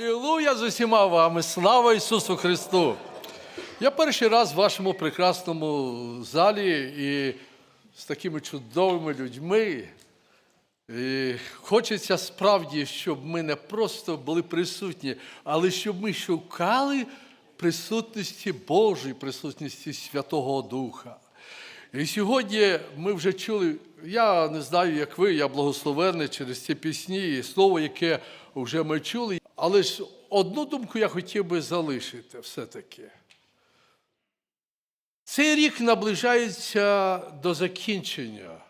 Алілуя з усіма вами! Слава Ісусу Христу! Я перший раз в вашому прекрасному залі і з такими чудовими людьми. І хочеться справді, щоб ми не просто були присутні, але щоб ми шукали присутності Божої, присутності Святого Духа. І сьогодні ми вже чули, я не знаю, як ви, я благословений через ці пісні і слово, яке вже ми чули. Але ж одну думку я хотів би залишити все-таки. Цей рік наближається до закінчення.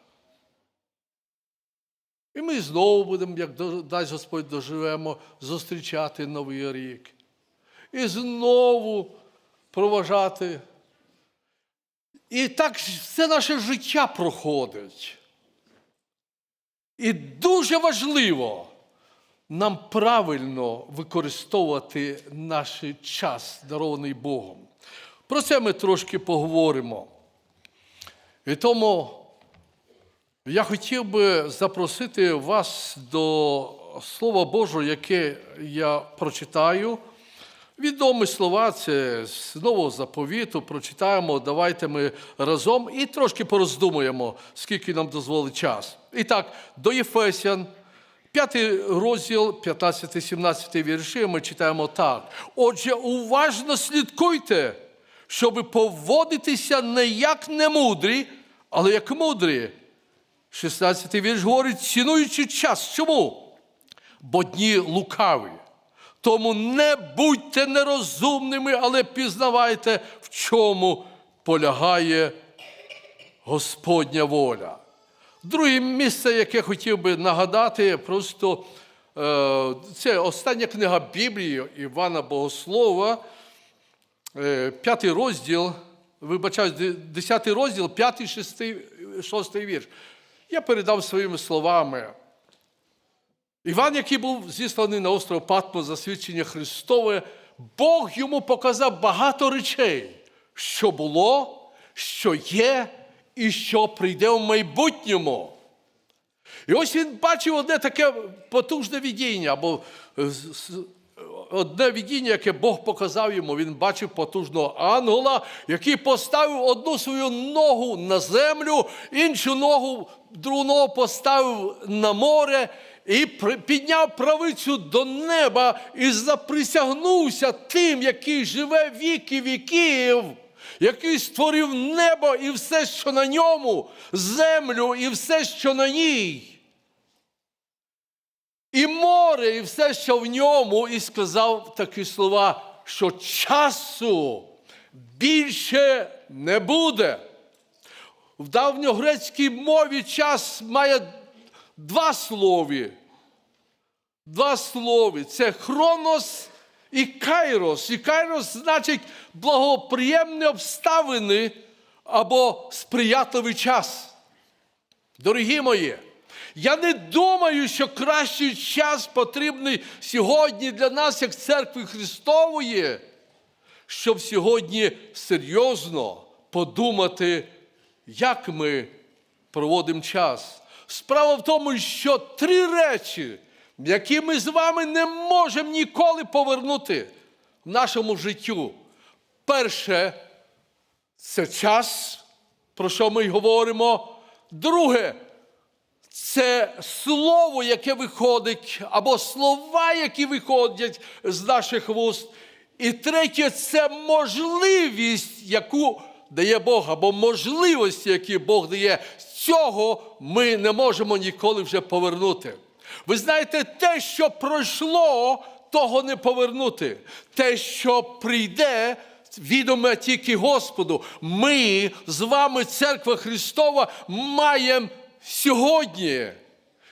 І ми знову будемо, як дасть Господь доживемо, зустрічати новий рік. І знову проважати. І так все наше життя проходить. І дуже важливо нам правильно використовувати наш час, дарований Богом. Про це ми трошки поговоримо. І тому я хотів би запросити вас до Слова Божого, яке я прочитаю. Відомі слова, це з нового заповіту. Прочитаємо, давайте ми разом і трошки пороздумуємо, скільки нам дозволить час. І так, до Єфесян, 5 розділ, 15-17 вірші, ми читаємо так. Отже, уважно слідкуйте, щоб поводитися не як немудрі, але як мудрі. 16 вірш говорить, цінуючи час. Чому? Бо дні лукаві. Тому не будьте нерозумними, але пізнавайте, в чому полягає Господня воля. Друге місце, яке хотів би нагадати, просто е, це остання книга Біблії Івана Богослова, е, п'ятий розділ, вибачаю, десятий розділ, п'ятий, шостий вірш. Я передав своїми словами. Іван, який був зісланий на остров Патмо за свідчення Христове, Бог йому показав багато речей, що було, що є і що прийде в майбутньому. І ось він бачив одне таке потужне видіння, або е, одне видіння, яке Бог показав йому. Він бачив потужного ангела, який поставив одну свою ногу на землю, іншу ногу, другу ногу поставив на море і підняв правицю до неба і заприсягнувся тим, який живе віки віків який створив небо і все, що на ньому, землю і все, що на ній, і море, і все, що в ньому, і сказав такі слова, що часу більше не буде. В давньогрецькій мові час має два слові. Два слови. Це хронос і кайрос. І кайрос значить благоприємні обставини або сприятливий час. Дорогі мої, я не думаю, що кращий час потрібний сьогодні для нас, як церкви Христової, щоб сьогодні серйозно подумати, як ми проводимо час. Справа в тому, що три речі, які ми з вами не можемо ніколи повернути в нашому життю. Перше, це час, про що ми й говоримо. Друге, це слово, яке виходить, або слова, які виходять з наших вуст. І третє це можливість, яку дає Бог, або можливості, які Бог дає. Цього ми не можемо ніколи вже повернути. Ви знаєте, те, що пройшло, того не повернути. Те, що прийде, відоме тільки Господу. Ми з вами, церква Христова, маємо сьогодні.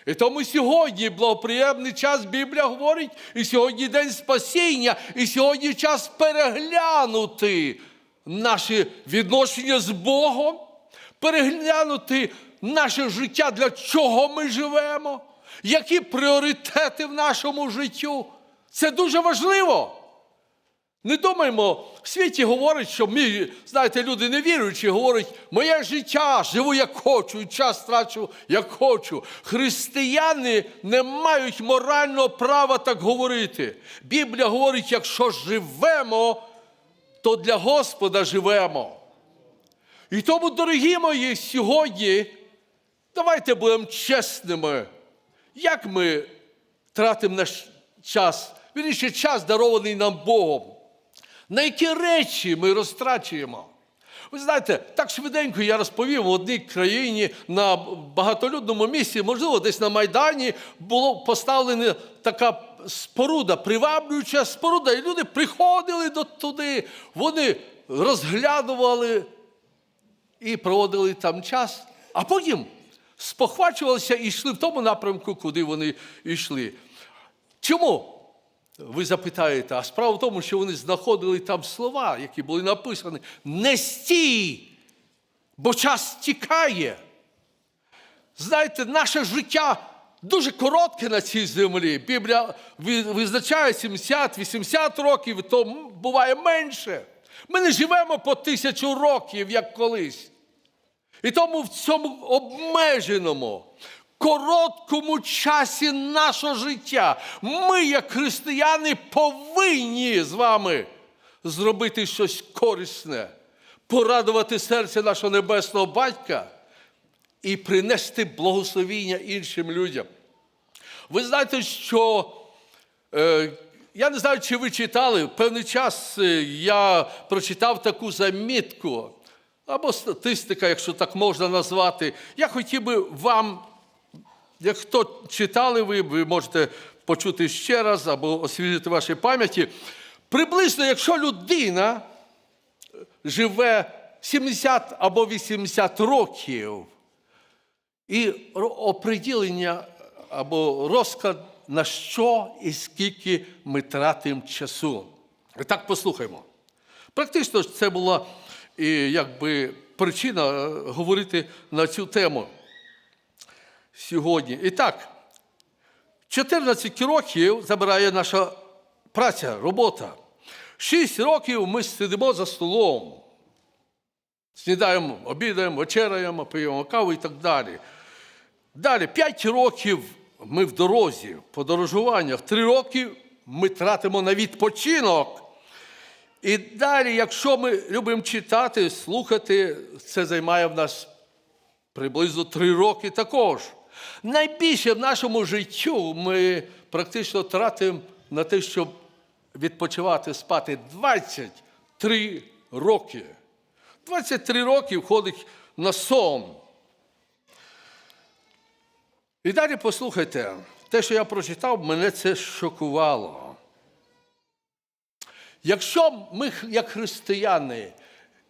І тому сьогодні благоприємний час Біблія говорить, і сьогодні день спасіння, і сьогодні час переглянути наші відношення з Богом, переглянути наше життя, для чого ми живемо, які пріоритети в нашому життю. Це дуже важливо. Не думаємо, в світі говорить, що ми, знаєте, люди невіруючі, говорять, моє життя живу як хочу, час трачу як хочу. Християни не мають морального права так говорити. Біблія говорить, якщо живемо, то для Господа живемо. І тому, дорогі мої, сьогодні давайте будемо чесними, як ми тратимо наш час, вірніше, час, дарований нам Богом. На які речі ми розтрачуємо? Ви знаєте, так швиденько я розповів в одній країні на багатолюдному місці, можливо, десь на Майдані було поставлена така споруда, приваблююча споруда, і люди приходили до туди, вони розглядували і проводили там час, а потім спохвачувалися і йшли в тому напрямку, куди вони йшли. Чому? Ви запитаєте, а справа в тому, що вони знаходили там слова, які були написані: не стій, бо час тікає. Знаєте, наше життя дуже коротке на цій землі. Біблія визначає 70-80 років, то буває менше. Ми не живемо по тисячу років, як колись. І тому в цьому обмеженому, короткому часі нашого життя ми, як християни, повинні з вами зробити щось корисне, порадувати серце нашого небесного батька і принести благословіння іншим людям. Ви знаєте, що е, я не знаю, чи ви читали, певний час е, я прочитав таку замітку, або статистика, якщо так можна назвати. Я хотів би вам, як хто читали ви, ви можете почути ще раз або освіжити ваші пам'яті. Приблизно, якщо людина живе 70 або 80 років, і оприділення або розклад, на що і скільки ми тратимо часу. І так послухаймо. Практично це була і, якби, причина е, говорити на цю тему сьогодні. І так, 14 років забирає наша праця, робота. 6 років ми сидимо за столом. Снідаємо, обідаємо, вечеряємо, п'ємо каву і так далі. Далі, 5 років ми в дорозі, подорожуваннях, 3 роки ми тратимо на відпочинок. І далі, якщо ми любимо читати, слухати, це займає в нас приблизно 3 роки також. Найбільше в нашому життю ми практично тратимо на те, щоб відпочивати, спати 23 роки. 23 роки входить на сон. І далі послухайте, те, що я прочитав, мене це шокувало. Якщо ми, як християни,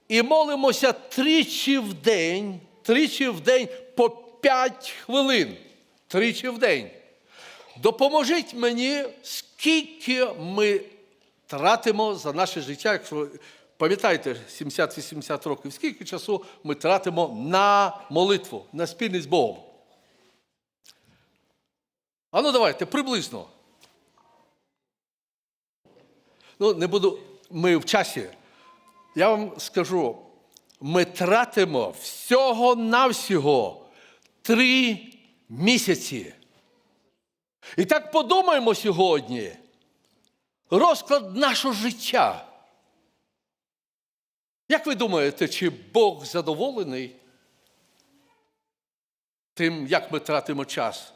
і молимося тричі в день, тричі в день по 5 хвилин, тричі в день, допоможіть мені, скільки ми тратимо за наше життя, якщо пам'ятаєте, 70-80 років, скільки часу ми тратимо на молитву, на спільність з Богом. А ну давайте, приблизно. Ну, не буду, ми в часі. Я вам скажу, ми тратимо всього-навсього три місяці. І так подумаємо сьогодні. Розклад нашого життя. Як ви думаєте, чи Бог задоволений тим, як ми тратимо час?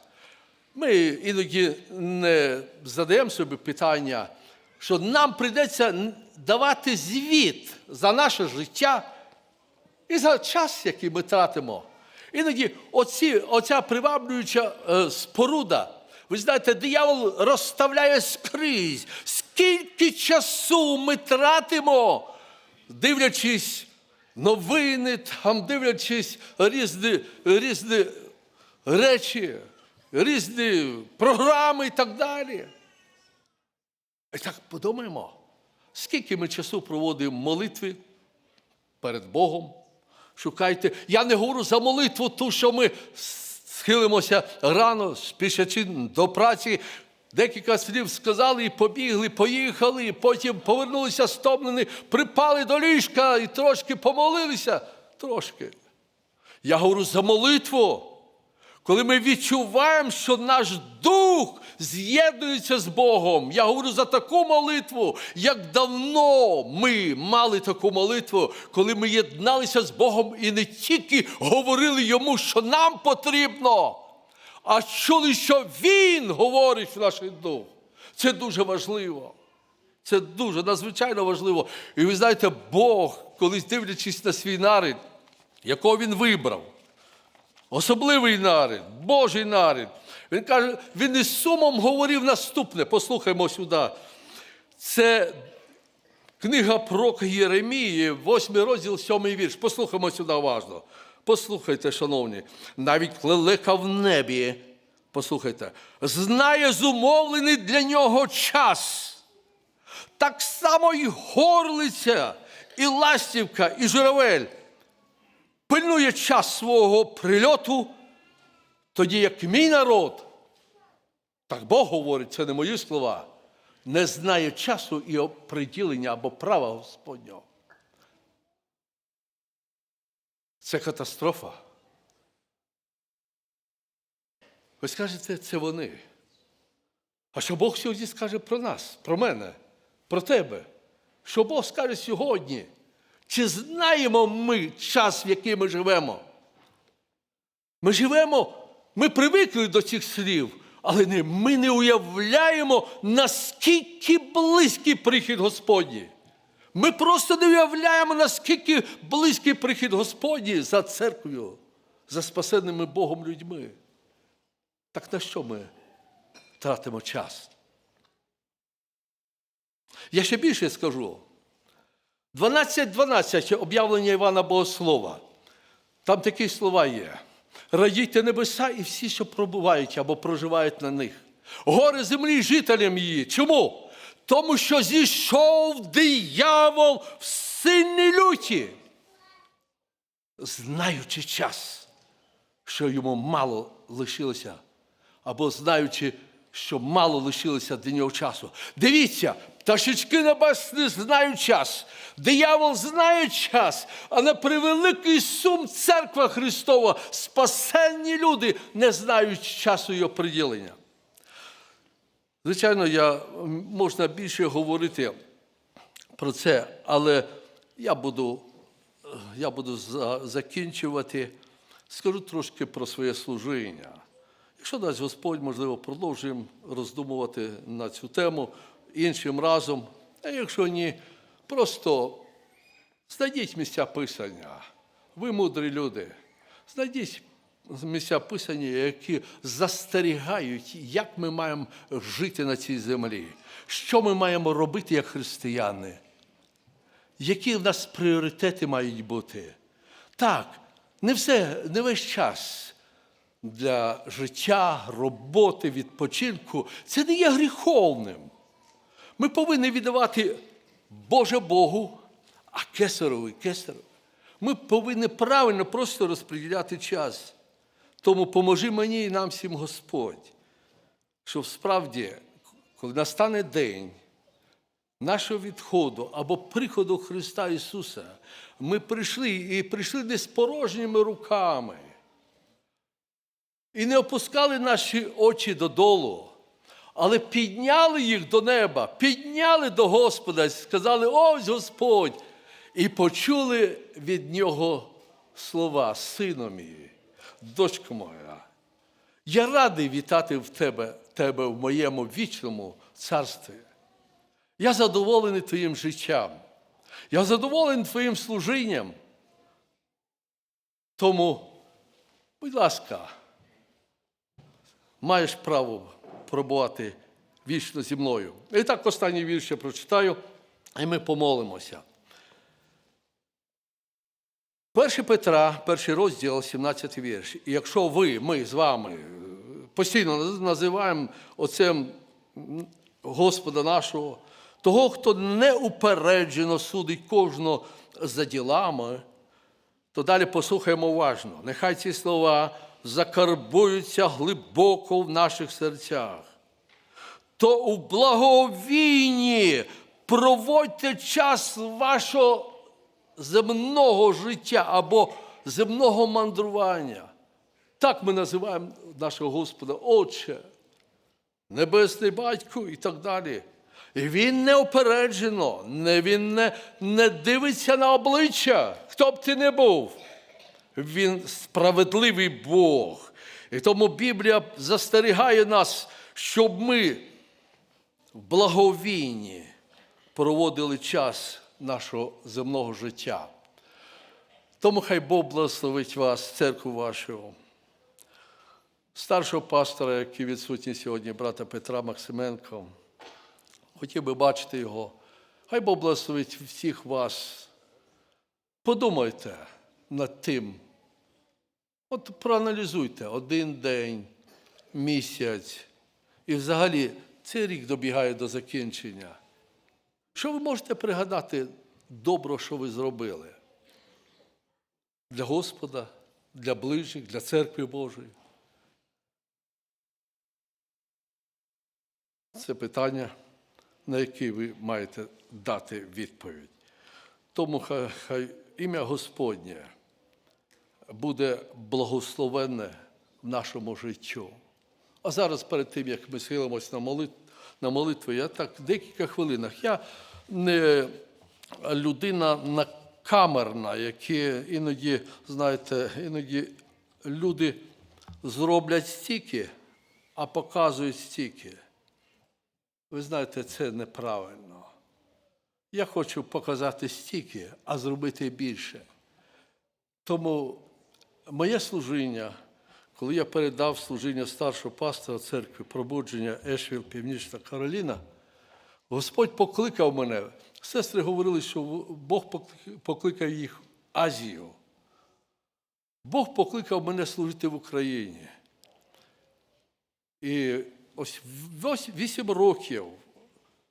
Ми іноді не задаємо собі питання, що нам прийдеться давати звіт за наше життя і за час, який ми тратимо. Іноді оці, оця приваблююча е, споруда, ви знаєте, диявол розставляє скрізь, скільки часу ми тратимо, дивлячись новини, там, дивлячись різні, різні речі, різні програми і так далі. І так подумаємо, скільки ми часу проводимо в молитві перед Богом. Шукайте. Я не говорю за молитву, ту, що ми схилимося рано, спішачи до праці. Декілька слів сказали і побігли, поїхали, потім повернулися стомлені, припали до ліжка і трошки помолилися. Трошки. Я говорю за молитву. Коли ми відчуваємо, що наш дух з'єднується з Богом, я говорю за таку молитву, як давно ми мали таку молитву, коли ми єдналися з Богом і не тільки говорили йому, що нам потрібно, а чули, що Він говорить в наш дух. Це дуже важливо. Це дуже надзвичайно важливо. І ви знаєте, Бог, колись дивлячись на свій нарід, якого він вибрав, особливий нарід, Божий нарід. Він каже, він із сумом говорив наступне. Послухаймо сюди. Це книга про Єремії, 8 розділ, 7 вірш. Послухаймо сюди уважно. Послухайте, шановні, навіть лелека в небі, послухайте, знає зумовлений для нього час. Так само і горлиця, і ластівка, і журавель пильнує час свого прильоту, тоді як мій народ, так Бог говорить, це не мої слова, не знає часу і приділення або права Господнього. Це катастрофа. Ви скажете, це вони. А що Бог сьогодні скаже про нас, про мене, про тебе? Що Бог скаже сьогодні? Чи знаємо ми час, в який ми живемо? Ми живемо, ми привикли до цих слів, але не, ми не уявляємо, наскільки близький прихід Господній. Ми просто не уявляємо, наскільки близький прихід Господній за церквою, за спасенними Богом людьми. Так на що ми тратимо час? Я ще більше скажу. 12.12 об'явлення Івана Богослова. Там такі слова є. Радійте небеса і всі, що пробувають або проживають на них. Гори землі жителям її. Чому? Тому що зійшов диявол в сильній люті, знаючи час, що йому мало лишилося, або знаючи, що мало лишилося для нього часу. Дивіться, пташечки небесні знають час, диявол знає час, а на превеликий сум церква Христова, спасенні люди не знають часу його приділення. Звичайно, я, можна більше говорити про це, але я буду, я буду за- закінчувати. Скажу трошки про своє служіння. Якщо дасть Господь, можливо, продовжуємо роздумувати на цю тему іншим разом. А якщо ні, просто знайдіть місця писання. Ви мудрі люди. Знайдіть місця писання, які застерігають, як ми маємо жити на цій землі, що ми маємо робити як християни, які в нас пріоритети мають бути. Так, не все, не весь час для життя, роботи, відпочинку це не є гріховним. Ми повинні віддавати Боже Богу, а кесарові кесарові. Ми повинні правильно просто розподіляти час. Тому поможи мені і нам всім Господь, щоб справді, коли настане день нашого відходу або приходу Христа Ісуса, ми прийшли і прийшли не з порожніми руками. І не опускали наші очі додолу, але підняли їх до неба, підняли до Господа, сказали: ось Господь, і почули від Нього слова, сину мій, дочко моя. Я радий вітати в тебе, тебе в моєму вічному царстві. Я задоволений твоїм життям. Я задоволений твоїм служінням. Тому, будь ласка, маєш право пробувати вічно зі мною. І так останній вірш я прочитаю, і ми помолимося. 1 Петра, перший розділ, 17 вірш. І якщо ви, ми з вами е, постійно називаємо оцем Господа нашого, того, хто неупереджено судить кожного за ділами, то далі послухаємо уважно. Нехай ці слова закарбуються глибоко в наших серцях. то у благовійні проводьте час вашого земного життя або земного мандрування. Так ми називаємо нашого Господа Отче, Небесний Батько і так далі. І він неопереджено, не, він не, не дивиться на обличчя, хто б ти не був. Він справедливий Бог. І тому Біблія застерігає нас, щоб ми в благовійні проводили час нашого земного життя. Тому хай Бог благословить вас, церкву вашу, старшого пастора, який відсутній сьогодні, брата Петра Максименко. Хотів би бачити його. Хай Бог благословить всіх вас. Подумайте над тим. От проаналізуйте один день, місяць. І взагалі цей рік добігає до закінчення. Що ви можете пригадати добро, що ви зробили? Для Господа, для ближніх, для церкви Божої? Це питання, на які ви маєте дати відповідь. Тому хай, хай ім'я Господнє буде благословенне в нашому життю. А зараз, перед тим, як ми схилимось на молитву, на молитву, я так декілька хвилинах. Я не людина накамерна, які іноді, знаєте, іноді люди зроблять стільки, а показують стільки. Ви знаєте, це неправильно. Я хочу показати стільки, а зробити більше. Тому моє служіння, коли я передав служіння старшого пастора церкви пробудження Ешвіл, Північна Кароліна, Господь покликав мене. Сестри говорили, що Бог покликав їх в Азію. Бог покликав мене служити в Україні. І ось вісім років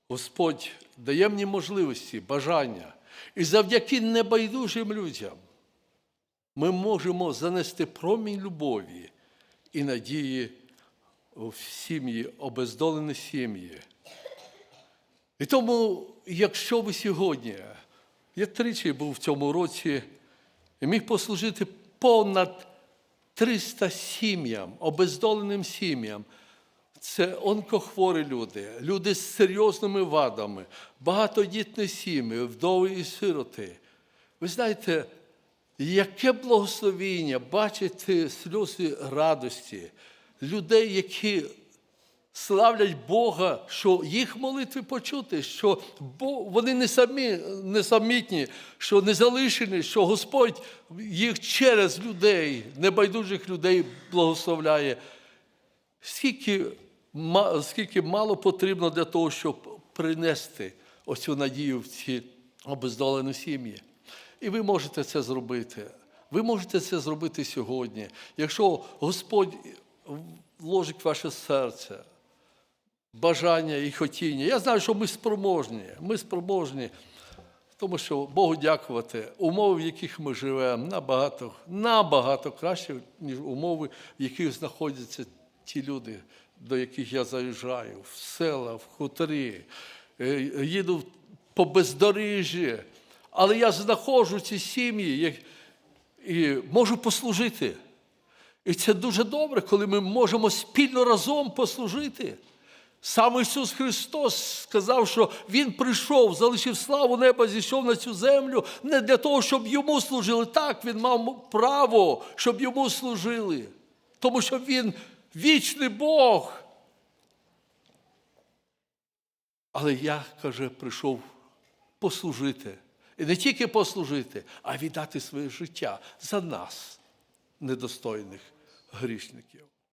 Господь дає мені можливості, бажання. І завдяки небайдужим людям ми можемо занести промінь любові і надії в сім'ї, обездолені сім'ї. І тому, якщо ви сьогодні, я тричі був в цьому році і міг послужити понад 300 сім'ям, обездоленим сім'ям. Це онкохворі люди, люди з серйозними вадами, багатодітні сім'ї, вдови і сироти. Ви знаєте, яке благословіння бачити сльози радості людей, які славлять Бога, що їх молитви почути, що вони не самі, не самітні, що не залишені, що Господь їх через людей, небайдужих людей благословляє. Скільки, скільки мало потрібно для того, щоб принести оцю надію в ці обездолені сім'ї. І ви можете це зробити. Ви можете це зробити сьогодні. Якщо Господь вложить в ваше серце бажання і хотіння. Я знаю, що ми спроможні. Ми спроможні, тому що Богу дякувати, умови, в яких ми живемо, набагато, набагато краще, ніж умови, в яких знаходяться ті люди, до яких я заїжджаю, в села, в хуторі, е, їду по бездоріжжі. Але я знаходжу ці сім'ї і можу послужити. І це дуже добре, коли ми можемо спільно разом послужити. Сам Ісус Христос сказав, що Він прийшов, залишив славу неба, зійшов на цю землю не для того, щоб йому служили. Так, Він мав право, щоб йому служили. Тому що Він вічний Бог. Але я, каже, прийшов послужити. Не тільки послужити, а віддати своє життя за нас, недостойних грішників.